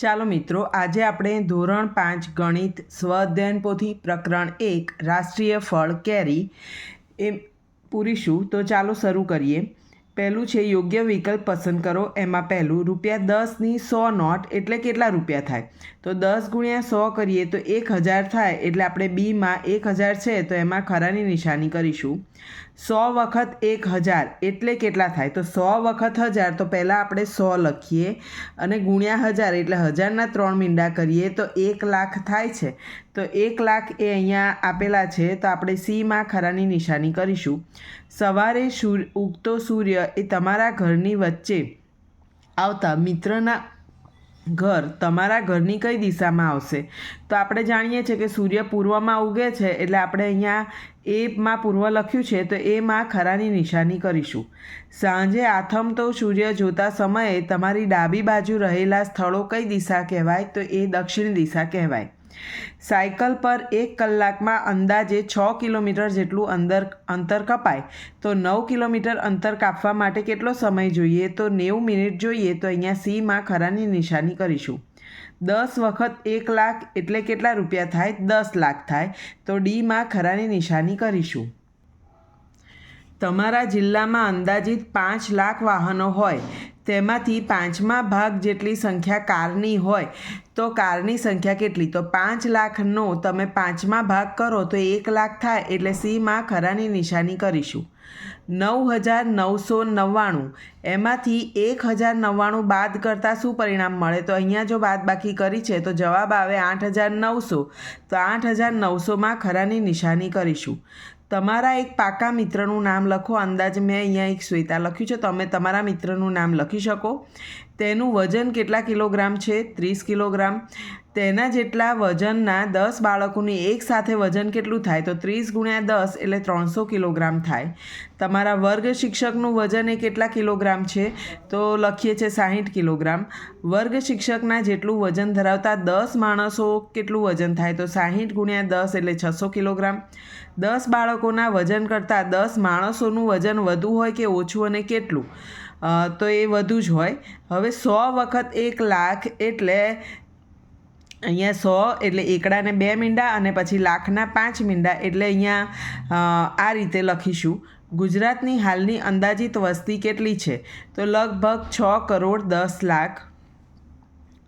ચાલો મિત્રો, આજે આપણે ધોરણ પાંચ ગણિત સ્વ અધ્યયન પોથી પ્રકરણ એક, રાષ્ટ્રીય ફળ કેરી એ પૂરીશું. તો ચાલો શરૂ કરીએ. પહેલું છે, યોગ્ય વિકલ્પ પસંદ કરો. એમાં પહેલું, રૂપિયા દસની સો નોટ એટલે કેટલા રૂપિયા થાય? તો દસ ગુણ્યા સો કરીએ તો એક હજાર થાય, એટલે આપણે બીમાં એક હજાર છે, તો એમાં ખરાની નિશાની કરીશું. સો વખત એક હજાર, એટલે કેટલા થાય? તો સો વખત હજાર, તો પહેલાં આપણે સો લખીએ અને ગુણ્યા હજાર, એટલે હજારના ત્રણ મીંડા કરીએ તો એક લાખ થાય છે. તો એક લાખ એ અહીંયા આપેલા છે, તો આપણે સીમાં ખરાની નિશાની કરીશું. સવારે સૂર, ઉગતો સૂર્ય એ તમારા ઘરની વચ્ચે આવતા મિત્રના ઘર તમારા ઘરની કઈ દિશામાં આવશે? તો આપણે જાણીએ છીએ કે સૂર્ય પૂર્વમાં ઉગે છે એટલે આપણે અહીંયા એમાં પૂર્વ લખ્યું છે તો એમાં ખરાની નિશાની કરીશું. સાંજે આથમતો સૂર્ય જોતા સમયે તમારી ડાબી બાજુ રહેલા સ્થળો કઈ દિશા કહેવાય? તો એ દક્ષિણ દિશા કહેવાય. સાયકલ પર એક કલાકમાં અંદાજે છ કિલોમીટર જેટલું અંદર અંતર કપાય. તો નવ કિલોમીટર અંતર કાપવા માટે કેટલો સમય જોઈએ? તો નેવું મિનિટ જોઈએ તો અહીંયા સીમાં ખરાની નિશાની કરીશું. દસ વખત એક લાખ એટલે કેટલા રૂપિયા થાય? દસ લાખ થાય. તો ડીમાં ખરાની નિશાની કરીશું. તમારા જિલ્લામાં અંદાજિત પાંચ લાખ વાહનો હોય. તેમાંથી પાંચમા ભાગ જેટલી સંખ્યા કારની હોય, તો કારની સંખ્યા કેટલી? તો પાંચ લાખનો તમે પાંચમા ભાગ કરો, તો એક લાખ થાય, એટલે સીમાં ખરાની નિશાની કરીશું. નવ હજાર નવસો નવ્વાણું. એમાંથી એક હજાર નવ્વાણું બાદ કરતાં શું પરિણામ મળે? તો અહીંયા જો બાદ બાકી કરી છે, તો જવાબ આવે આઠ હજાર નવસો. તો આઠ હજાર નવસોમાં ખરાની નિશાની કરીશું. તમારા એક પાકા મિત્રનું નામ લખો. અંદાજ મેં અહીંયા એક શ્વેતા લખ્યું છે. તમે તમારા મિત્રનું નામ લખી શકો. તેનું વજન કેટલા કિલોગ્રામ છે? ત્રીસ કિલોગ્રામ. તેના જેટલા વજનના દસ બાળકોની એક સાથે વજન કેટલું થાય? તો ત્રીસ ગુણ્યા દસ એટલે ત્રણસો કિલોગ્રામ થાય. તમારા વર્ગ શિક્ષકનું વજન એ કેટલા કિલોગ્રામ છે? તો લખીએ છીએ સાહીઠ કિલોગ્રામ. વર્ગ શિક્ષકના જેટલું વજન ધરાવતા દસ માણસો કેટલું વજન થાય? તો સાહીઠ ગુણ્યા દસ એટલે છસો કિલોગ્રામ. દસ બાળકોના વજન કરતાં દસ માણસોનું વજન વધુ હોય કે ઓછું અને કેટલું? તો એ વધુ જ હોય. હવે સો વખત એક લાખ એટલે અહીંયા સો એટલે એકડાને બે મીંડા અને પછી લાખના પાંચ મીંડા એટલે અહીંયા આ રીતે લખીશું. ગુજરાતની હાલની અંદાજિત વસ્તી કેટલી છે? તો લગભગ છ કરોડ દસ લાખ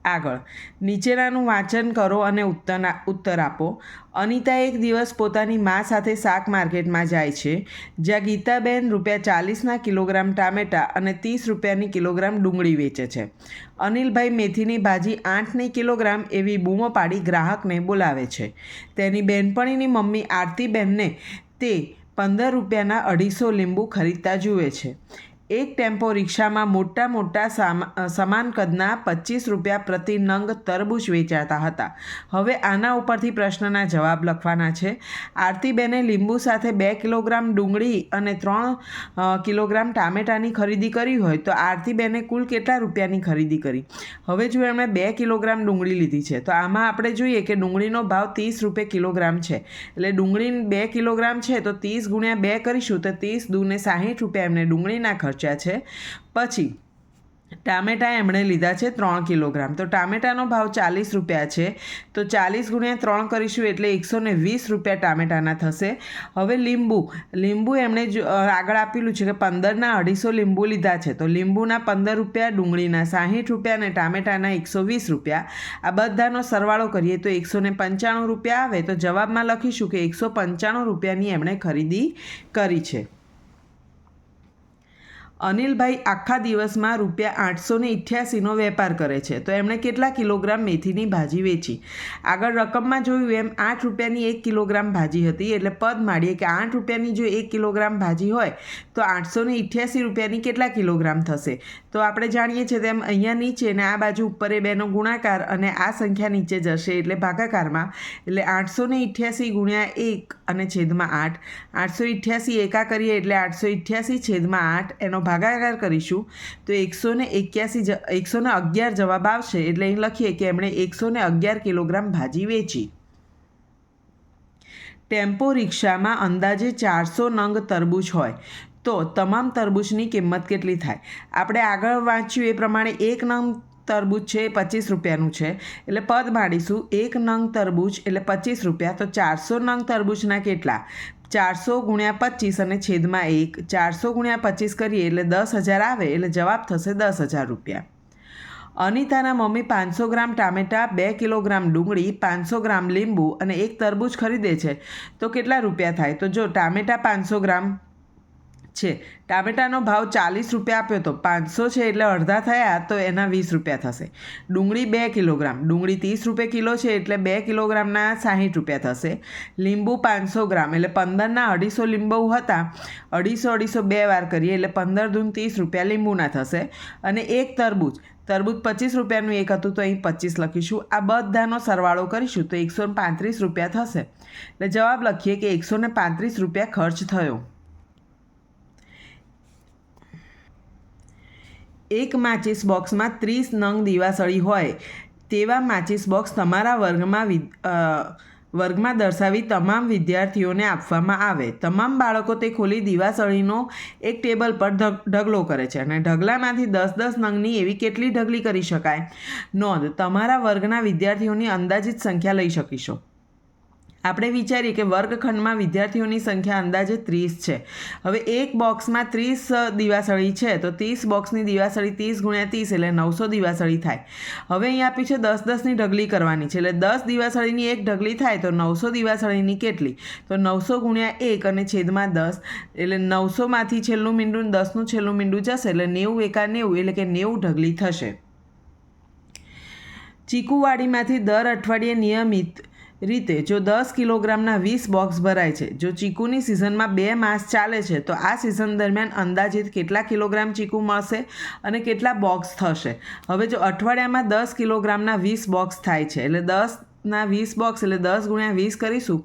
આગળ. નીચેનાનું વાંચન કરો અને ઉત્તર ઉત્તર આપો. અનિતા એક દિવસ પોતાની મા સાથે શાક માર્કેટમાં જાય છે, જ્યાં ગીતાબેન રૂપિયા ચાલીસના કિલોગ્રામ ટામેટા અને ત્રીસ રૂપિયાની કિલોગ્રામ ડુંગળી વેચે છે. અનિલભાઈ મેથીની ભાજી આઠની કિલોગ્રામ એવી બૂમો પાડી ગ્રાહકને બોલાવે છે. તેની બેનપણીની મમ્મી આરતીબેનને તે પંદર રૂપિયાના અઢીસો લીંબુ ખરીદતા જુએ છે. એક ટેમ્પો રિક્ષામાં મોટા મોટા સમાન કદના પચીસ રૂપિયા પ્રતિ નંગ તરબૂચ વેચાતા હતા. હવે આના ઉપરથી પ્રશ્નના જવાબ લખવાના છે. આરતીબેને લીંબુ સાથે બે કિલોગ્રામ ડુંગળી અને ત્રણ કિલોગ્રામ ટામેટાની ખરીદી કરી હોય તો આરતીબેને કુલ કેટલા રૂપિયાની ખરીદી કરી? હવે જો એમણે બે કિલોગ્રામ ડુંગળી લીધી છે, તો આમાં આપણે જોઈએ કે ડુંગળીનો ભાવ ત્રીસ રૂપિયા કિલોગ્રામ છે. એટલે ડુંગળી બે કિલોગ્રામ છે તો ત્રીસ ગુણ્યા બે કરીશું તો ત્રીસ દૂને સાહીઠ રૂપિયા એમને ડુંગળીના ખર્ચ છે. પછી, ટામેટા એમણે લીધા છે ત્રણ કિલોગ્રામ. તો ટામેટાનો ભાવ ચાલીસ રૂપિયા છે. તો ચાલીસ ગુણ્યા ત્રણ કરીશું એટલે એકસો ને વીસ રૂપિયા ટામેટાના થશે. હવે લીંબુ. લીંબુ એમણે આગળ આપેલું છે કે પંદરના અઢીસો લીંબુ લીધા છે. તો લીંબુના પંદર રૂપિયા, ડુંગળીના સાહીઠ રૂપિયા અને ટામેટાના એકસો વીસ રૂપિયા. આ બધાનો સરવાળો કરીએ તો એકસો ને પંચાણું રૂપિયા આવે. તો જવાબમાં લખીશું કે એકસો પંચાણું રૂપિયાની એમણે ખરીદી કરી છે. અનિલભાઈ આખા દિવસમાં રૂપિયા આઠસો ને ઇઠ્યાસીનો વેપાર કરે છે. તો એમણે કેટલા કિલોગ્રામ મેથીની ભાજી વેચી? આગળ રકમમાં જોયું એમ, આઠ રૂપિયાની એક કિલોગ્રામ ભાજી હતી. એટલે પદ માડીએ કે આઠ રૂપિયાની જો એક કિલોગ્રામ ભાજી હોય, તો આઠસો ને ઇઠ્યાસી રૂપિયાની કેટલા કિલોગ્રામ થશે? તો આપણે જાણીએ છીએ તેમ અહીંયા નીચે ને આ બાજુ ઉપર એ બેનો ગુણાકાર અને આ સંખ્યા નીચે જશે. એટલે ભાગાકારમાં, એટલે આઠસો ને ઇઠ્યાસી ગુણ્યા એક અને છેદમાં આઠ. આઠસો ઇઠ્યાસી એકા કરીએ એટલે આઠસો ઇઠ્યાસી છેદમાં આઠ, એનો ભાગાકાર કરીશું, તો એકસો ને એક્યાસી એકસો ને અગિયાર જવાબ આવશે, એટલે અહીં લખીએ કે એમણે એકસો ને અગિયાર કિલોગ્રામ ભાજી વેચી. ટેમ્પો રિક્ષામાં અંદાજે ચારસો નંગ તરબૂચ હોય, તો તમામ તરબૂચની કિંમત કેટલી થાય? આપણે આગળ વાંચ્યું એ પ્રમાણે એક નંગ તરબૂચ છે એ પચીસ રૂપિયાનું છે, એટલે પદ માંડીશું એક નંગ તરબૂચ એટલે પચીસ રૂપિયા, તો ચારસો નંગ તરબૂચના કેટલા? ચારસો ગુણ્યા પચીસ અને છેદમાં એક. ચારસો ગુણ્યા પચીસ કરીએ એટલે દસ હજાર આવે એટલે જવાબ થશે દસ હજાર રૂપિયા. અનિતાના મમ્મી પાંચસો ગ્રામ ટામેટાં, બે કિલોગ્રામ ડુંગળી, પાંચસો ગ્રામ લીંબુ અને એક તરબૂચ ખરીદે છે. તો કેટલા રૂપિયા થાય? તો જો ટામેટાં પાંચસો ગ્રામ છે. ટામેટાનો ભાવ ચાલીસ રૂપિયા આપ્યો તો પાંચસો છે એટલે અડધા થયા તો એના વીસ રૂપિયા થશે. ડુંગળી બે કિલોગ્રામ, ડુંગળી ત્રીસ રૂપિયા કિલો છે એટલે બે કિલોગ્રામના સાહીઠ રૂપિયા થશે. લીંબુ પાંચસો ગ્રામ એટલે પંદરના અઢીસો લીંબુ હતા. અઢીસો અઢીસો બે વાર કરીએ એટલે પંદર દૂન ત્રીસ રૂપિયા લીંબુના થશે. અને એક તરબૂચ તરબૂચ પચીસ રૂપિયાનું એક હતું તો અહીં પચીસ લખીશું. આ બધાનો સરવાળો કરીશું તો એકસો પાંત્રીસ રૂપિયા થશે. એટલે જવાબ લખીએ કે એકસો પાંત્રીસ રૂપિયા ખર્ચ થયો. એક માચિસ બોક્સમાં ત્રીસ નંગ દીવાસળી હોય, તેવા માચિસ બોક્સ તમારા વર્ગમાં વર્ગમાં દર્શાવી તમામ વિદ્યાર્થીઓને આપવામાં આવે. તમામ બાળકો તે ખોલી દીવાસળીનો એક ટેબલ પર ઢગ, ઢગલો કરે છે અને ઢગલામાંથી દસ દસ નંગની એવી કેટલી ઢગલી કરી શકાય? નોંધ, તમારા વર્ગના વિદ્યાર્થીઓની અંદાજિત સંખ્યા લઈ શકીશો. આપણે વિચારીએ કે વર્ગખંડમાં વિદ્યાર્થીઓની સંખ્યા અંદાજે ત્રીસ છે. હવે એક બોક્સમાં ત્રીસ દિવાસળી છે, તો ત્રીસ બોક્સની દિવાસળી ત્રીસ ગુણ્યા ત્રીસ એટલે નવસો દિવાસળી થાય. હવે અહીં આપી છે દસ દસની ઢગલી કરવાની છે, એટલે દસ દિવાસળીની એક ઢગલી થાય તો નવસો દિવાસળીની કેટલી? તો નવસો ગુણ્યા એક અને છેદમાં દસ, એટલે નવસોમાંથી છેલ્લું મીંડું દસનું છેલ્લું મીંડું જશે, એટલે નેવું એકા નેવું, એટલે કે નેવું ઢગલી થશે. ચીકુવાડીમાંથી દર અઠવાડિયે નિયમિત રીતે જો દસ કિલોગ્રામના વીસ બોક્સ ભરાય છે, જો ચીકુની સિઝનમાં બે માસ ચાલે છે, તો આ સિઝન દરમિયાન અંદાજિત કેટલા કિલોગ્રામ ચીકુ મળશે અને કેટલા બોક્સ થશે? હવે જો અઠવાડિયામાં દસ કિલોગ્રામના વીસ બોક્સ થાય છે, એટલે દસ ના વીસ બોક્સ, એટલે દસ ગુણ્યા વીસ કરીશું,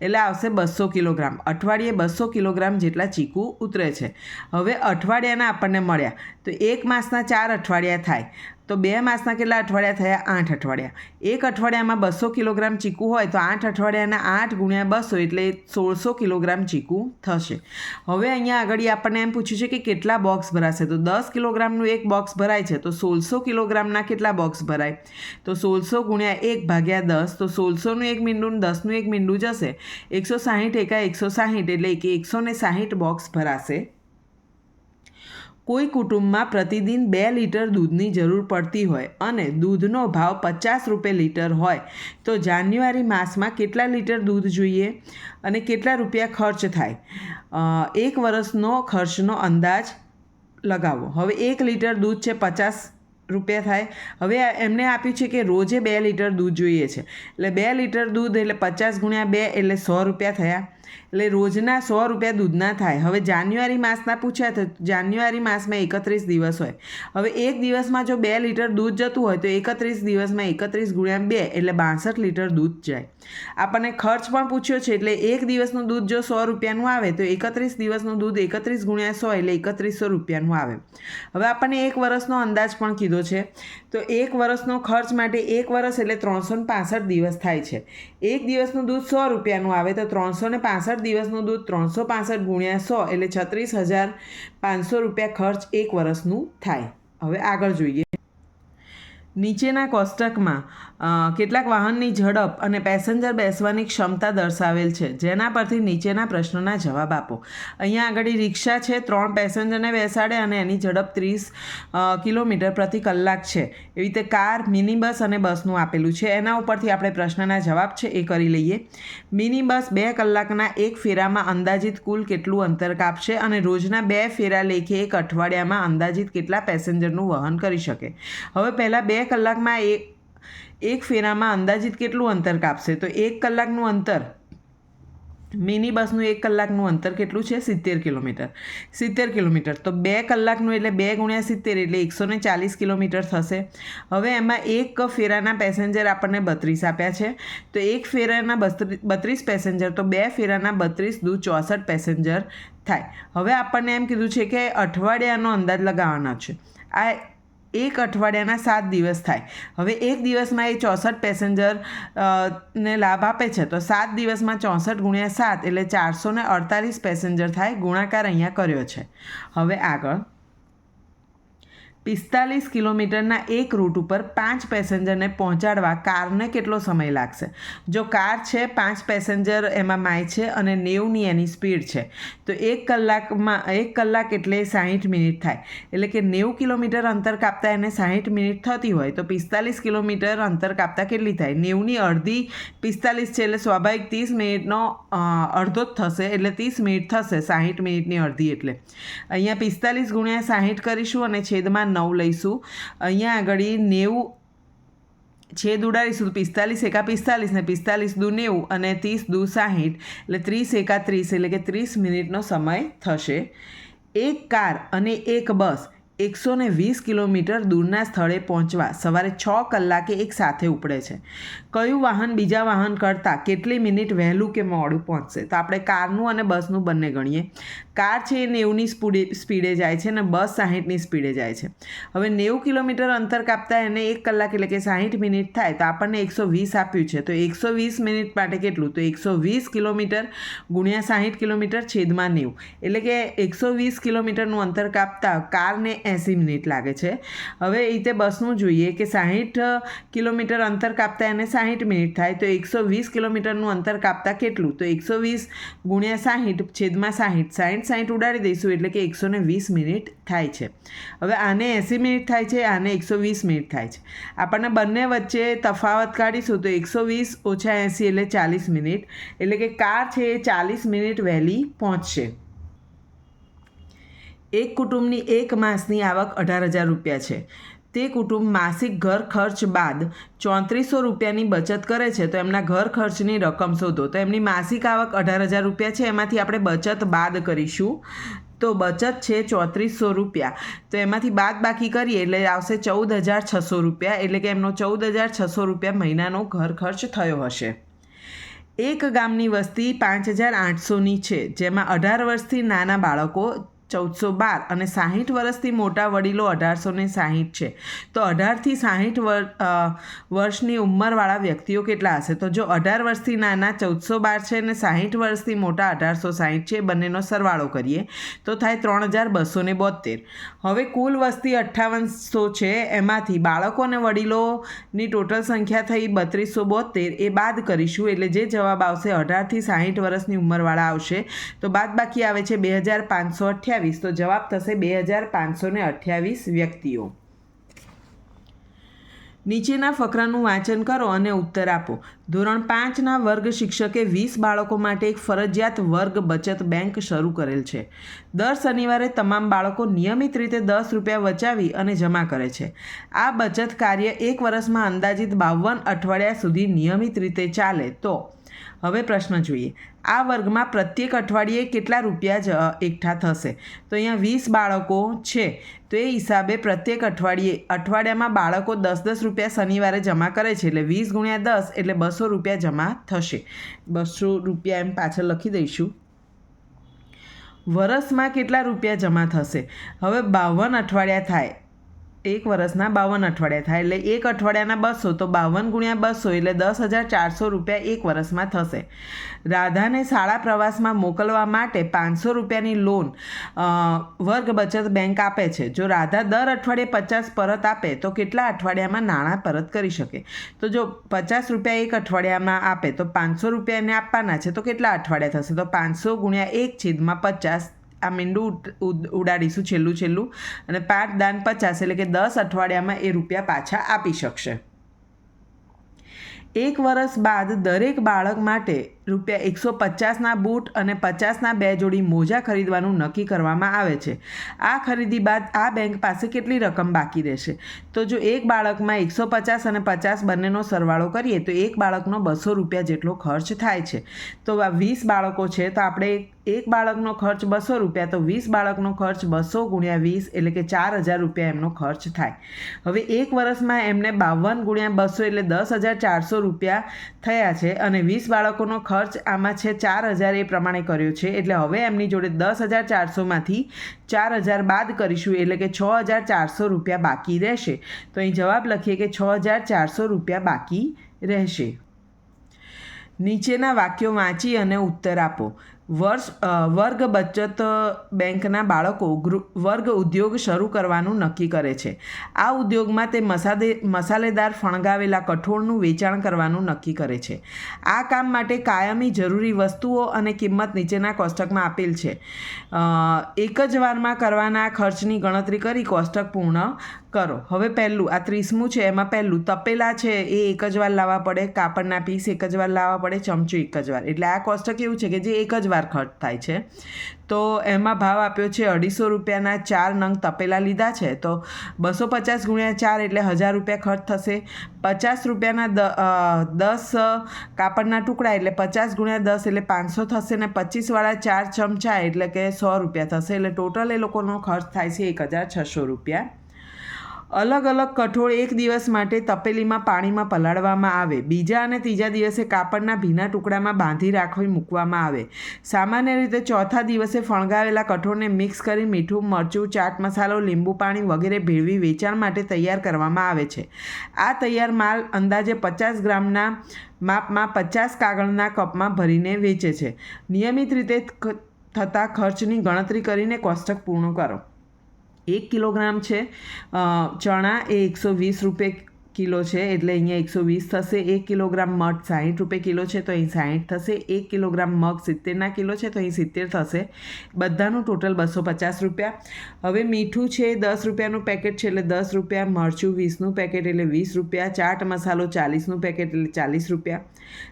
એટલે આવશે બસો કિલોગ્રામ. અઠવાડિયે બસો કિલોગ્રામ જેટલા ચીકુ ઉતરે છે. હવે અઠવાડિયાના આપણને મળ્યા. તો એક માસના ચાર અઠવાડિયા થાય. તો બે માસના કેટલા અઠવાડિયા થયા? આઠ અઠવાડિયા. એક અઠવાડિયામાં બસો કિલોગ્રામ ચીકુ હોય તો આઠ અઠવાડિયાના આઠ ગુણ્યા બસો એટલે સોળસો કિલોગ્રામ ચીકુ થશે. હવે અહીંયા આગળ આપણને એમ પૂછ્યું છે કે કેટલા બોક્સ ભરાશે? તો દસ કિલોગ્રામનું એક બોક્સ ભરાય છે, તો સોળસો કિલોગ્રામના કેટલા બોક્સ ભરાય? તો સોળસો ગુણ્યા એક ભાગ્યા દસ, તો સોળસોનું એક મીંડું દસનું એક મીંડું જશે. એકસો સાહીઠ એકા એકસો સાહીઠ એટલે કે એકસો ને સાહીઠ બોક્સ ભરાશે. કોઈ કુટુંબમાં પ્રતિદિન બે લીટર દૂધની જરૂર પડતી હોય અને દૂધનો ભાવ પચાસ રૂપિયા લીટર હોય, તો જાન્યુઆરી માસમાં કેટલા લીટર દૂધ જોઈએ અને કેટલા રૂપિયા ખર્ચ થાય? એક વર્ષનો ખર્ચનો અંદાજ લગાવો. હવે એક લીટર દૂધ છે પચાસ રૂપિયા થાય. હવે એમને આપ્યું છે કે રોજે બે લીટર દૂધ જોઈએ છે. એટલે બે લીટર દૂધ એટલે પચાસ ગુણ્યા બે એટલે સો રૂપિયા થયા. એટલે રોજના સો રૂપિયા દૂધના થાય. હવે જાન્યુઆરી માસના પૂછ્યા તો જાન્યુઆરી માસમાં એકત્રીસ દિવસ હોય. હવે એક દિવસમાં જો બે લીટર દૂધ જતું હોય તો એકત્રીસ દિવસમાં એકત્રીસ ગુણ્યા બે એટલે બાસઠ લીટર દૂધ જાય. આપણને ખર્ચ પણ પૂછ્યો છે એટલે એક દિવસનું દૂધ જો સો રૂપિયાનું આવે તો એકત્રીસ દિવસનું દૂધ એકત્રીસ ગુણ્યા સો એટલે એકત્રીસો રૂપિયાનું આવે. હવે આપણને એક વર્ષનો અંદાજ પણ કીધો છે. તો એક વર્ષનો ખર્ચ માટે એક વર્ષ એટલે ત્રણસો ને પાંસઠ દિવસ થાય છે. એક દિવસનું દૂધ સો રૂપિયાનું આવે તો ત્રણસો ને પાંસઠ દિવસનું દૂધ ત્રણસો પાંસઠ ગુણ્યા સો એટલે છત્રીસ હજાર પાંચસો રૂપિયા ખર્ચ એક વર્ષનું થાય. હવે આગળ જોઈએ. નીચેના કોષ્ટકમાં કેટલાક વાહનની ઝડપ અને પેસેન્જર બેસવાની ક્ષમતા દર્શાવેલ છે. જેના પરથી નીચેના પ્રશ્નોના જવાબ આપો. અહીંયા આગળ રિક્ષા છે, ત્રણ પેસેન્જરને બેસાડે અને એની ઝડપ ત્રીસ કિલોમીટર પ્રતિ કલાક છે. એવી રીતે કાર મિની બસ અને બસનું આપેલું છે. એના ઉપરથી આપણે પ્રશ્નના જવાબ છે એ કરી લઈએ. મિની બસ બે કલાકના એક ફેરામાં અંદાજિત કુલ કેટલું અંતર કાપશે અને રોજના બે ફેરા લેખે એક અઠવાડિયામાં અંદાજિત કેટલા પેસેન્જરનું વહન કરી શકે. હવે પહેલાં બે કલાકમાં એક એક ફેરામાં અંદાજિત કેટલું અંતર કાપશે? તો એક કલાકનું અંતર. મિની બસનું એક કલાકનું અંતર કેટલું છે? સિત્તેર કિલોમીટર. સિત્તેર કિલોમીટર. તો બે કલાકનું એટલે બે ગુણ્યા સિત્તેર એટલે એકસો ને ચાલીસ કિલોમીટર થશે. હવે એમાં એક ફેરાના પેસેન્જર આપણને બત્રીસ આપ્યા છે. તો એક ફેરાના બત્રીસ પેસેન્જર, તો બે ફેરાના બત્રીસ દુ ચોસઠ પેસેન્જર થાય. હવે આપણને એમ કીધું છે કે અઠવાડિયાનો અંદાજ લગાવવાનો છે. આ એક અઠવાડિયાના સાત દિવસ થાય. હવે એક દિવસમાં એ ચોસઠ પેસેન્જર ને લાભ આપે છે. તો સાત દિવસમાં ચોસઠ ગુણ્યા સાત એટલે ચારસો અડતાલીસ પેસેન્જર થાય ગુણાકાર અહીંયા કર્યો છે. હવે આગળ. પિસ્તાલીસ કિલોમીટરના એક રૂટ ઉપર પાંચ પેસેન્જરને પહોંચાડવા કારને કેટલો સમય લાગશે? જો કાર છે, પાંચ પેસેન્જર એમાં માય છે અને નેવુંની એની સ્પીડ છે, તો એક કલાકમાં, એક કલાક એટલે સાહીઠ મિનિટ થાય. એટલે કે નેવું કિલોમીટર અંતર કાપતા એને સાહીઠ મિનિટ થતી હોય, તો પિસ્તાલીસ કિલોમીટર અંતર કાપતા કેટલી થાય? નેવુંની અડધી પિસ્તાલીસ છે એટલે સ્વાભાવિક ત્રીસ મિનિટનો અડધો જ થશે એટલે ત્રીસ મિનિટ થશે સાહીઠ મિનિટની અડધી એટલે. અહીંયા પિસ્તાલીસ ગુણ્યા સાહીઠ કરીશું અને છેદમાં નવ લઈશું. અહીંયા આગળ નેવું છેદ ઉડાડીશું પિસ્તાલીસ એકા પિસ્તાલીસ ને પિસ્તાલીસ દુ નેવું અને ત્રીસ દુ સાહીઠ. એટલે ત્રીસ એકા ત્રીસ એટલે કે ત્રીસ મિનિટનો સમય થશે. એક કાર અને એક બસ એકસો ને વીસ કિલોમીટર દૂરના સ્થળે પહોંચવા સવારે છ કલાકે એક સાથે ઉપડે છે. કયું વાહન બીજા વાહન કરતાં કેટલી મિનિટ વહેલું કે મોડું પહોંચશે? તો આપણે કારનું અને બસનું બંને ગણીએ. કાર છે એ નેવુંની સ્પીડે સ્પીડે જાય છે અને બસ સાહીઠની સ્પીડે જાય છે. હવે નેવું કિલોમીટર અંતર કાપતા એને એક કલાક એટલે કે સાહીઠ મિનિટ થાય તો આપણને એકસો વીસ આપ્યું છે. તો એકસો વીસ મિનિટ માટે કેટલું? તો એકસો વીસ કિલોમીટર ગુણ્યા સાહીઠ કિલોમીટર છેદમાં નેવું. એટલે કે એકસો વીસ કિલોમીટરનું અંતર કાપતા કારને એંસી મિનિટ લાગે છે. હવે એ રીતે બસનું જોઈએ કે સાહીઠ કિલોમીટર અંતર કાપતા એને સાહીઠ મિનિટ થાય તો એકસો વીસ કિલોમીટરનું અંતર કાપતા કેટલું? તો એકસો વીસ ગુણ્યા સાહીઠ છેદમાં સાહીઠ સાહીઠ સાહીઠ ઉડાડી દઈશું એટલે કે એકસો વીસ મિનિટ થાય છે. હવે આને એંસી મિનિટ થાય છે, આને એકસો વીસ મિનિટ થાય છે. આપણને બંને વચ્ચે તફાવત કાઢીશું તો એકસો વીસ ઓછા એંસી એટલે ચાલીસ મિનિટ. એટલે કે કાર છે એ ચાલીસ મિનિટ વહેલી પહોંચશે. એક કુટુંબની એક માસની આવક અઢાર હજાર રૂપિયા છે. તે કુટુંબ માસિક ઘર ખર્ચ બાદ ચોત્રીસો રૂપિયાની બચત કરે છે, તો એમના ઘર ખર્ચની રકમ શોધો. તો એમની માસિક આવક અઢાર હજાર રૂપિયા છે, એમાંથી આપણે બચત બાદ કરીશું. તો બચત છે ચોત્રીસો રૂપિયા. તો એમાંથી બાદ બાકી કરીએ એટલે આવશે ચૌદ હજાર છસો રૂપિયા, એટલે કે એમનો ચૌદ હજાર છસો રૂપિયા મહિનાનો ઘર ખર્ચ થયો હશે. એક ગામની વસ્તી પાંચ હજાર આઠસોની છે, જેમાં અઢાર વર્ષથી નાના બાળકો ચૌદસો બાર અને સાહીઠ વર્ષથી મોટા વડીલો અઢારસો ને સાહીઠ છે. તો અઢારથી સાહીઠ વર્ષની ઉંમરવાળા વ્યક્તિઓ કેટલા હશે? તો જો અઢાર વર્ષથી નાના ચૌદસો બાર છે અને સાહીઠ વર્ષથી મોટા અઢારસો સાહીઠ છે બંનેનો સરવાળો કરીએ, તો થાય ત્રણ હજાર બસો ને બોતેર હવે કુલ વસ્તી અઠ્ઠાવનસો છે, એમાંથી બાળકો અને વડીલોની ટોટલ સંખ્યા થઈ બત્રીસો બોતેર એ બાદ કરીશું, એટલે જે જવાબ આવશે, અઢારથી સાહીઠ વર્ષની ઉંમરવાળા આવશે. તો બાદ બાકી આવે છે બે હજાર પાંચસો અઠ્યાવીસ. તો જવાબ થશે બે હજાર પાંચસો ને અઠ્યાવીસ વ્યક્તિઓ. નીચેના ફકરાનું વાંચન કરો અને ઉત્તર આપો. ધોરણ પાંચના વર્ગ શિક્ષકે વીસ બાળકો માટે એક ફરજિયાત વર્ગ બચત બેંક શરૂ કરેલ છે. દર શનિવારે તમામ બાળકો નિયમિત રીતે દસ રૂપિયા બચાવી અને જમા કરે છે. આ બચત કાર્ય એક વર્ષમાં અંદાજિત બાવન અઠવાડિયા સુધી નિયમિત રીતે ચાલે તો હવે પ્રશ્ન જોઈએ. આ વર્ગમાં પ્રત્યેક અઠવાડિયે કેટલા રૂપિયા જ એકઠા થશે? તો અહીંયા વીસ બાળકો છે. તો એ હિસાબે પ્રત્યેક અઠવાડિયે, અઠવાડિયામાં બાળકો દસ દસ રૂપિયા શનિવારે જમા કરે છે એટલે વીસ ગુણ્યા દસ એટલે બસો રૂપિયા જમા થશે. બસો રૂપિયા એમ પાછળ લખી દઈશું. વરસમાં કેટલા રૂપિયા જમા થશે? હવે બાવન અઠવાડિયા થાય. એક વર્ષના બાવન અઠવાડિયા થાય. એટલે એક અઠવાડિયાના બસો, તો બાવન ગુણ્યા બસો એટલે દસ હજાર ચારસો રૂપિયા એક વર્ષમાં થશે. રાધાને શાળા પ્રવાસમાં મોકલવા માટે પાંચસો રૂપિયાની લોન વર્ગ બચત બેંક આપે છે. જો રાધા દર અઠવાડિયે પચાસ પરત આપે, તો કેટલા અઠવાડિયામાં નાણાં પરત કરી શકે? તો જો પચાસ રૂપિયા એક અઠવાડિયામાં આપે, તો પાંચસો રૂપિયા એને આપવાના છે, તો કેટલા અઠવાડિયા થશે? તો પાંચસો ગુણ્યા એક છેદમાં પચાસ આ મીંડું ઉડાડીશું છેલ્લું છેલ્લું. અને પાંચ દાન પચાસ એટલે કે દસ અઠવાડિયામાં એ રૂપિયા પાછા આપી શકશે. એક વર્ષ બાદ દરેક બાળક માટે રૂપિયા એકસો પચાસના બૂટ અને પચાસના બે જોડી મોજા ખરીદવાનું નક્કી કરવામાં આવે છે. આ ખરીદી બાદ આ બેંક પાસે કેટલી રકમ બાકી રહેશે? તો જો એક બાળકમાં એકસો પચાસ અને પચાસ બંનેનો સરવાળો કરીએ, તો એક બાળકનો બસો રૂપિયા જેટલો ખર્ચ થાય છે. તો આ વીસ બાળકો છે, તો આપણે એક બાળકનો ખર્ચ બસો રૂપિયા, તો વીસ બાળકનો ખર્ચ બસો ગુણ્યા વીસ, એટલે કે ચાર હજાર રૂપિયા એમનો ખર્ચ થાય. હવે એક વર્ષમાં એમને બાવન ગુણ્યા બસો, એટલે દસ હજાર ચારસો રૂપિયા થયા છે અને વીસ બાળકોનો ખર્ચ આમાં છે ચાર હજાર એ પ્રમાણે કર્યો છે. એટલે હવે એમની જોડે દસ હજાર ચારસોમાંથી ચાર હજાર બાદ કરીશું, એટલે કે છ હજાર ચારસો રૂપિયા બાકી રહેશે. તો અહીં જવાબ લખીએ કે છ હજાર ચારસો રૂપિયા બાકી રહેશે. નીચેના વાક્યો વાંચી અને ઉત્તર આપો. વર્ષ વર્ગ બચત બેંકના બાળકો ગૃ, વર્ગ ઉદ્યોગ શરૂ કરવાનું નક્કી કરે છે. આ ઉદ્યોગમાં તે મસાદે, મસાલેદાર ફણગાવેલા કઠોળનું વેચાણ કરવાનું નક્કી કરે છે. આ કામ માટે કાયમી જરૂરી વસ્તુઓ અને કિંમત નીચેના કોષ્ટકમાં આપેલ છે. એક જ વારમાં કરવાના ખર્ચની ગણતરી કરી કોષ્ટક પૂર્ણ કરો. હવે પહેલું, આ ત્રીસમું છે, એમાં પહેલું, તપેલા છે, એ એક જ વાર લાવવા પડે, કાપડના પીસ એક જ વાર લાવવા પડે, ચમચું એક જ વાર. એટલે આ કોષ્ટક એવું છે કે જે એક જ વાર ખર્ચ થાય છે. તો એમાં ભાવ આપ્યો છે અઢીસો રૂપિયાના ચાર નંગ તપેલા લીધા છે. તો બસો પચાસ ગુણ્યા ચાર એટલે હજાર રૂપિયા ખર્ચ થશે. પચાસ રૂપિયાના દસ કાપડના ટુકડા એટલે પચાસ ગુણ્યા દસ એટલે પાંચસો થશે ને પચીસવાળા ચાર ચમચા એટલે કે સો રૂપિયા થશે. એટલે ટોટલ એ લોકોનો ખર્ચ થાય છે એક હજાર છસો રૂપિયા. અલગ અલગ કઠોળ એક દિવસ માટે તપેલીમાં પાણીમાં પલાળવામાં આવે. બીજા અને ત્રીજા દિવસે કાપડના ભીના ટુકડામાં બાંધી રાખવી મૂકવામાં આવે. સામાન્ય રીતે ચોથા દિવસે ફણગાવેલા કઠોળને મિક્સ કરી મીઠું, મરચું, ચાટ મસાલો, લીંબુ પાણી વગેરે ભેળવી વેચાણ માટે તૈયાર કરવામાં આવે છે. આ તૈયાર માલ અંદાજે પચાસ ગ્રામના માપમાં પચાસ કાગળના કપમાં ભરીને વેચે છે. નિયમિત રીતે થતા ખર્ચની ગણતરી કરીને કોષ્ટક પૂર્ણ કરો. એક કિલોગ્રામ છે. ચણા એ એકસો વીસ રૂપિયે કિલો છે એટલે અહીંયા એકસો વીસ થશે, એક કિલોગ્રામ મઠ સાહીઠ રૂપિયા કિલો છે તો અહીં સાહીઠ થશે, એક કિલોગ્રામ મગ સિત્તેરના કિલો છે તો અહીં સિત્તેર થશે. બધાનું ટોટલ બસો પચાસ રૂપિયા. હવે મીઠું છે દસ રૂપિયાનું પેકેટ છે એટલે દસ રૂપિયા, મરચું વીસનું પેકેટ એટલે વીસ રૂપિયા, ચાટ મસાલો ચાલીસનું પેકેટ એટલે ચાલીસ રૂપિયા,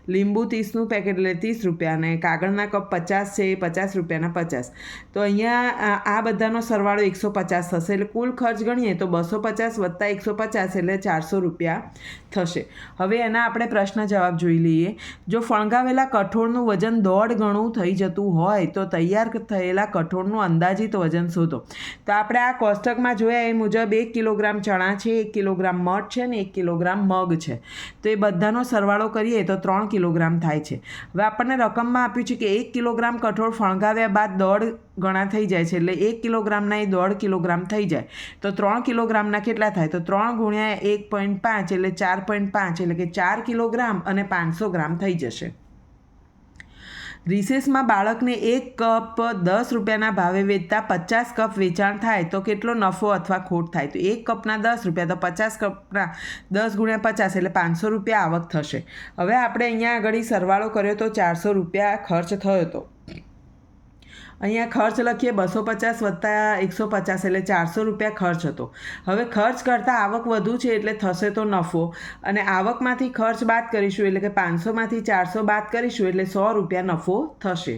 લીંબુ ત્રીસનું પેકેટ એટલે ત્રીસ રૂપિયા અને કાગળના કપ પચાસ છે એ પચાસ રૂપિયાના પચાસ. તો અહીંયા આ- આ બધાનો સરવાળો એકસો પચાસ થશે એટલે કુલ ખર્ચ ગણીએ તો બસો પચાસ વત્તા એકસો પચાસ એટલે ચારસો રૂપિયા. થશે. હવે એના આપણે પ્રશ્ન જવાબ જોઈ લઈએ. જો ફણગાવેલા કઠોળનું વજન દોઢ ગણું થઈ જતું હોય, તો તૈયાર થયેલા કઠોળનું અંદાજિત વજન શોધો. તો આપણે આ કોષ્ટકમાં જોયા એ મુજબ એક કિલોગ્રામ ચણા છે, એક કિલોગ્રામ મઠ છે ને એક કિલોગ્રામ મગ છે. તો એ બધાનો સરવાળો કરીએ તો ત્રણ કિલોગ્રામ થાય છે. હવે આપણને રકમમાં આપ્યું છે કે એક કિલોગ્રામ કઠોળ ફણગાવ્યા બાદ દોઢ ગણા થઈ જાય છે. એટલે એક કિલોગ્રામના એ દોઢ કિલોગ્રામ થઈ જાય. તો ત્રણ કિલોગ્રામના કેટલા થાય? તો ત્રણ ગુણ્યા એક પોઈન્ટ પાંચ એટલે ચાર પોઈન્ટ પાંચ એટલે કે ચાર કિલોગ્રામ અને પાંચસો ગ્રામ થઈ જશે. રિસેસમાં બાળકને એક કપ દસ રૂપિયાના ભાવે વેચતા પચાસ કપ વેચાણ થાય તો કેટલો નફો અથવા ખોટ થાય? તો એક કપના દસ રૂપિયા તો પચાસ કપના દસ ગુણ્યા પચાસ એટલે પાંચસો રૂપિયા આવક થશે. હવે આપણે અહીંયા આગળ સરવાળો કર્યો તો ચારસો રૂપિયા ખર્ચ થયો હતો અહીંયા ખર્ચ લખીએ બસો પચાસ વત્તા એકસો પચાસ એટલે ચારસો રૂપિયા ખર્ચ હતો. હવે ખર્ચ કરતાં આવક વધુ છે એટલે થશે તો નફો. અને આવકમાંથી ખર્ચ બાદ કરીશું એટલે કે પાંચસોમાંથી ચારસો બાદ કરીશું એટલે સો રૂપિયા નફો થશે.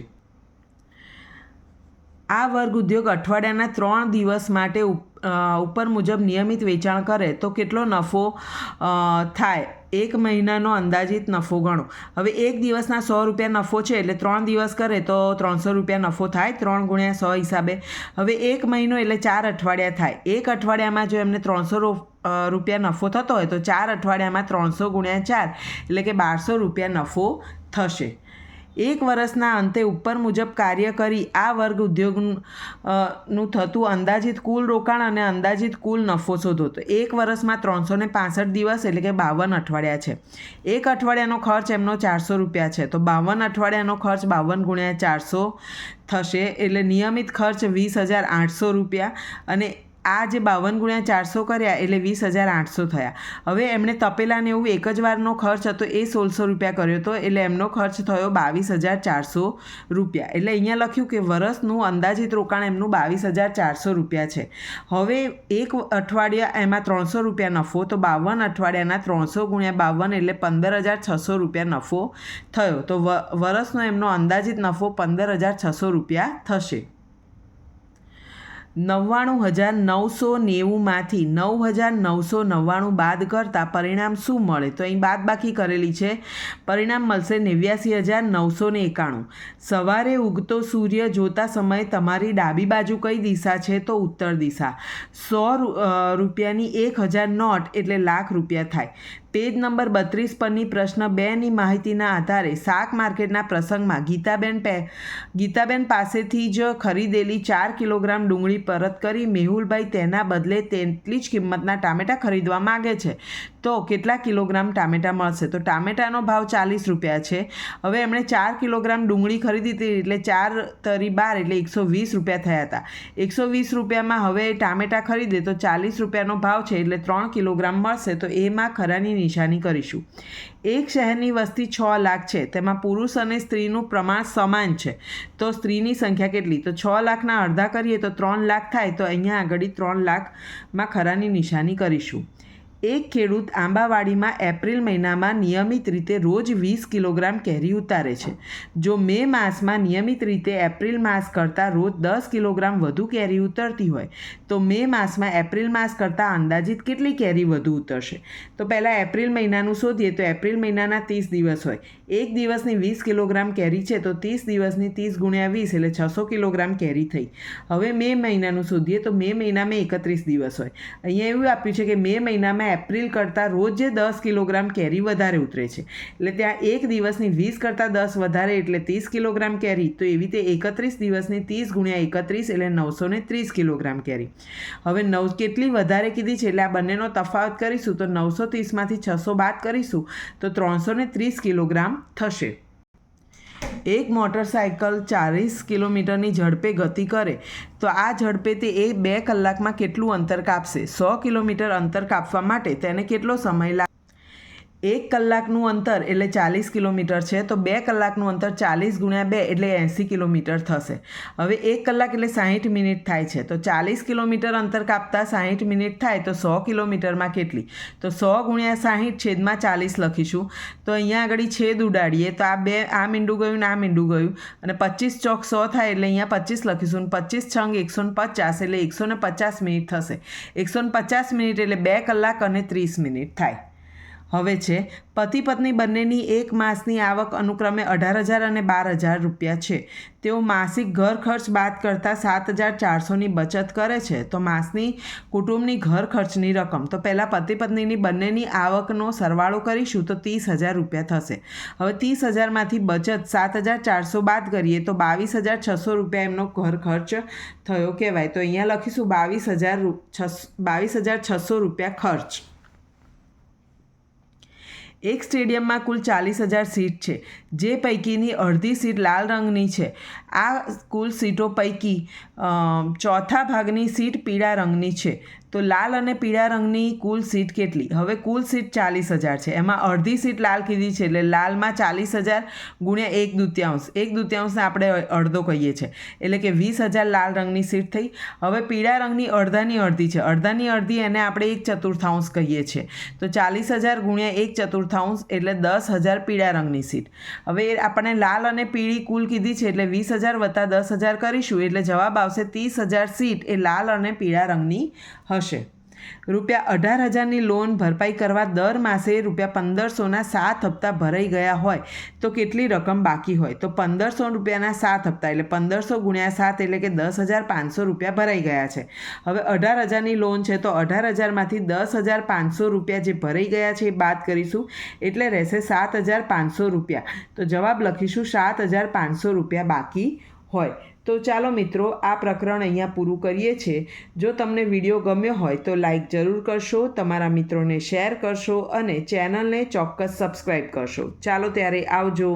આ વર્ગ ઉદ્યોગ અઠવાડિયાના ત્રણ દિવસ માટે ઉપર મુજબ નિયમિત વેચાણ કરે તો કેટલો નફો થાય? એક મહિનાનો અંદાજિત નફો ગણો. હવે એક દિવસના સો રૂપિયા નફો છે એટલે ત્રણ દિવસ કરે તો ત્રણસો રૂપિયા નફો થાય, ત્રણ ગુણ્યા સો હિસાબે. હવે એક મહિનો એટલે ચાર અઠવાડિયા થાય. એક અઠવાડિયામાં જો એમને ત્રણસો રૂપિયા નફો થતો હોય તો ચાર અઠવાડિયામાં ત્રણસો ગુણ્યા ચાર એટલે કે બારસો રૂપિયા નફો થશે. એક વર્ષના અંતે ઉપર મુજબ કાર્ય કરી આ વર્ગ ઉદ્યોગનું થતું અંદાજિત કુલ રોકાણ અને અંદાજિત કુલ નફો શોધો. તો એક વર્ષમાં ત્રણસો ને પાસઠ દિવસ એટલે કે બાવન અઠવાડિયા છે. એક અઠવાડિયાનો ખર્ચ એમનો ચારસો રૂપિયા છે. તો બાવન અઠવાડિયાનો ખર્ચ બાવન ગુણ્યા ચારસો થશે એટલે નિયમિત ખર્ચ વીસ હજાર આઠસો રૂપિયા અને આ જે બાવન ગુણ્યા ચારસો કર્યા એટલે વીસ હજાર આઠસો થયા. હવે એમણે તપેલાને એવું એક જ વારનો ખર્ચ હતો, એ સોળસો રૂપિયા કર્યો હતો, એટલે એમનો ખર્ચ થયો બાવીસ હજાર ચારસો રૂપિયા. એટલે અહીંયા લખ્યું કે વરસનું અંદાજિત રોકાણ એમનું બાવીસ હજાર ચારસો રૂપિયા છે. હવે એક અઠવાડિયા એમાં ત્રણસો રૂપિયા નફો, તો બાવન અઠવાડિયાના ત્રણસો ગુણ્યા બાવન એટલે પંદર હજાર છસો રૂપિયા નફો થયો. તો વ, વરસનો એમનો અંદાજિત નફો પંદર હજાર છસો રૂપિયા થશે. નવ્વાણું હજાર નવસો નેવુંમાંથી નવ હજાર નવસો નવ્વાણું બાદ કરતાં પરિણામ શું મળે? તો અહીં બાદ બાકી કરેલી છે. પરિણામ મળશે નેવ્યાસી હજાર નવસો ને એકાણું. સવારે ઉગતો સૂર્ય જોતા સમયે તમારી ડાબી બાજુ કઈ દિશા છે? તો ઉત્તર દિશા. સો રૂપિયાની એક હજાર નોટ એટલે લાખ રૂપિયા થાય. પેજ નંબર બત્રીસ પરની પ્રશ્ન બેની માહિતીના આધારે શાક માર્કેટના પ્રસંગમાં ગીતાબેન પે, ગીતાબેન પાસેથી જ ખરીદેલી ચાર કિલોગ્રામ ડુંગળી પરત કરી મેહુલભાઈ તેના બદલે તેટલી જ કિંમતના ટામેટાં ખરીદવા માગે છે. તો કેટલા કિલોગ્રામ ટામેટાં મળશે? તો ટામેટાનો ભાવ ચાલીસ રૂપિયા છે. હવે એમણે ચાર કિલોગ્રામ ડુંગળી ખરીદી હતી એટલે ચાર તરી બાર એટલે એકસો વીસ રૂપિયા થયા હતા. એકસો વીસ રૂપિયામાં હવે ટામેટાં ખરીદે તો ચાલીસ રૂપિયાનો ભાવ છે એટલે ત્રણ કિલોગ્રામ મળશે. તો એમાં ખરાની નિશાની કરીશું. એક શહેરની વસ્તી છ લાખ છે. તેમાં પુરુષ અને સ્ત્રીનું પ્રમાણ સમાન છે. તો સ્ત્રીની સંખ્યા કેટલી? તો છ લાખના અડધા કરીએ તો ત્રણ લાખ થાય. તો અહીંયા આગળ ત્રણ લાખમાં ખરાની નિશાની કરીશું. એક ખેડૂત આંબાવાડીમાં એપ્રિલ મહિનામાં નિયમિત રીતે રોજ વીસ કિલોગ્રામ કેરી ઉતારે છે. જો મે માસમાં નિયમિત રીતે એપ્રિલ માસ કરતાં રોજ દસ કિલોગ્રામ વધુ કેરી ઉતરતી હોય, તો મે માસમાં એપ્રિલ માસ કરતાં અંદાજિત કેટલી કેરી વધુ ઉતરશે? તો પહેલાં એપ્રિલ મહિનાનું શોધીએ તો એપ્રિલ મહિનાના ત્રીસ દિવસ હોય. એક દિવસની વીસ કિલોગ્રામ કેરી છે તો ત્રીસ દિવસની ત્રીસ ગુણ્યા વીસ એટલે છસો કિલોગ્રામ કેરી થઈ. હવે મે મહિનાનું શોધીએ તો મે મહિનામાં એકત્રીસ દિવસ હોય. અહીંયા એવું આપ્યું છે કે મે મહિનામાં એપ્રિલ કરતાં રોજ દસ કિલોગ્રામ કેરી વધારે ઉતરે છે. એટલે ત્યાં એક દિવસની વીસ કરતાં દસ વધારે એટલે ત્રીસ કિલોગ્રામ કેરી. તો એવી રીતે એકત્રીસ દિવસની ત્રીસ ગુણ્યા એકત્રીસ એટલે નવસો ને ત્રીસ કિલોગ્રામ કેરી. હવે નવ કેટલી વધારે કીધી છે એટલે આ બંનેનો તફાવત કરીશું તો નવસો ત્રીસમાંથી છસો બાદ કરીશું તો ત્રણસો ત્રીસ કિલોગ્રામ થશે. એક મોટરસાયકલ ચાલીસ કિલોમીટરની ઝડપે ગતિ કરે, તો આ ઝડપે તે એ બે કલાકમાં કેટલું અંતર કાપશે? સો કિલોમીટર અંતર કાપવા માટે તેને કેટલો સમય લાગે એક કલાકનું અંતર એટલે ચાલીસ કિલોમીટર છે, તો બે કલાકનું અંતર ચાલીસ ગુણ્યા બે એટલે એંસી કિલોમીટર થશે. હવે એક કલાક એટલે સાહીઠ મિનિટ થાય છે, તો ચાલીસ કિલોમીટર અંતર કાપતા સાહીઠ મિનિટ થાય, તો સો કિલોમીટરમાં કેટલી? તો સો ગુણ્યા સાહીઠ છેદમાં ચાલીસ લખીશું. તો અહીંયા આગળ છેદ ઉડાડીએ, તો આ બે, આ મીંડું ગયું ને આ મીંડું ગયું. અને પચીસ ચોક સો થાય એટલે અહીંયા પચીસ લખીશું ને પચીસ છંગ એકસો ને પચાસ એટલે એકસો ને પચાસ મિનિટ થશે. એકસો ને પચાસ મિનિટ એટલે બે કલાક અને ત્રીસ મિનિટ થાય. હવે છે, પતિ પત્ની બંનેની એક માસની આવક અનુક્રમે અઢાર હજાર અને બાર હજાર રૂપિયા છે. તેઓ માસિક ઘર ખર્ચ બાદ કરતાં સાત હજાર ચારસોની બચત કરે છે. તો માસની કુટુંબની ઘર ખર્ચની રકમ. તો પહેલાં પતિ પત્નીની બંનેની આવકનો સરવાળો કરીશું તો ત્રીસ હજાર રૂપિયા થશે. હવે ત્રીસ હજારમાંથી બચત સાત હજાર ચારસો બાદ કરીએ તો બાવીસ હજાર છસો રૂપિયા એમનો ઘર ખર્ચ થયો કહેવાય. તો અહીંયા લખીશું બાવીસ હજાર બાવીસ હજાર છસો રૂપિયા ખર્ચ. એક સ્ટેડિયમમાં કુલ ચાલીસ હજાર સીટ છે, જે પૈકીની અડધી સીટ લાલ રંગની છે. આ કુલ સીટો પૈકી ચોથા ભાગની સીટ પીળા રંગની છે. તો લાલ અને પીળા રંગની કુલ સીટ કેટલી? હવે કુલ સીટ ચાલીસ હજાર છે. એમાં અડધી સીટ લાલ કીધી છે એટલે લાલમાં ચાલીસ હજાર ગુણ્યા એક દૂત્યાંશ. એક દૂત્યાંશને આપણે અડધો કહીએ છીએ. એટલે કે વીસ હજાર લાલ રંગની સીટ થઈ. હવે પીળા રંગની અડધાની અડધી છે. અડધાની અડધી એને આપણે એક ચતુર્થાંશ કહીએ છીએ. તો ચાલીસ હજાર ગુણ્યા એક ચતુર્થાંશ એટલે દસ હજાર પીળા રંગની સીટ. હવે આપણે લાલ અને પીળી કુલ કીધી છે એટલે વીસ હજાર વત્તા દસ હજાર કરીશું. એટલે જવાબ આવશે ત્રીસ હજાર સીટ એ લાલ અને પીળા રંગની હશે રૂપિયા અઢાર હજારની લોન ભરપાઈ કરવા દર માસે રૂપિયા પંદરસોના સાત હપ્તા ભરાઈ ગયા હોય તો કેટલી રકમ બાકી હોય? તો પંદરસો રૂપિયાના સાત હપ્તા, એટલે પંદરસો ગુણ્યા સાત એટલે કે દસ હજાર પાંચસો રૂપિયા ભરાઈ ગયા છે. હવે અઢાર હજારની લોન છે તો અઢાર હજારમાંથી દસ હજાર પાંચસો રૂપિયા જે ભરાઈ ગયા છે એ બાદ કરીશું, એટલે રહેશે સાત હજાર પાંચસો રૂપિયા. તો જવાબ લખીશું, સાત હજાર પાંચસો રૂપિયા બાકી હોય. તો ચાલો મિત્રો, આ પ્રકરણ અહીંયા પૂરું કરીએ છીએ. જો તમને વીડિયો ગમ્યો હોય તો લાઈક જરૂર કરશો, તમારા મિત્રોને શેર કરશો અને ચેનલને ચોક્કસ સબસ્ક્રાઈબ કરશો. ચાલો ત્યારે આવજો.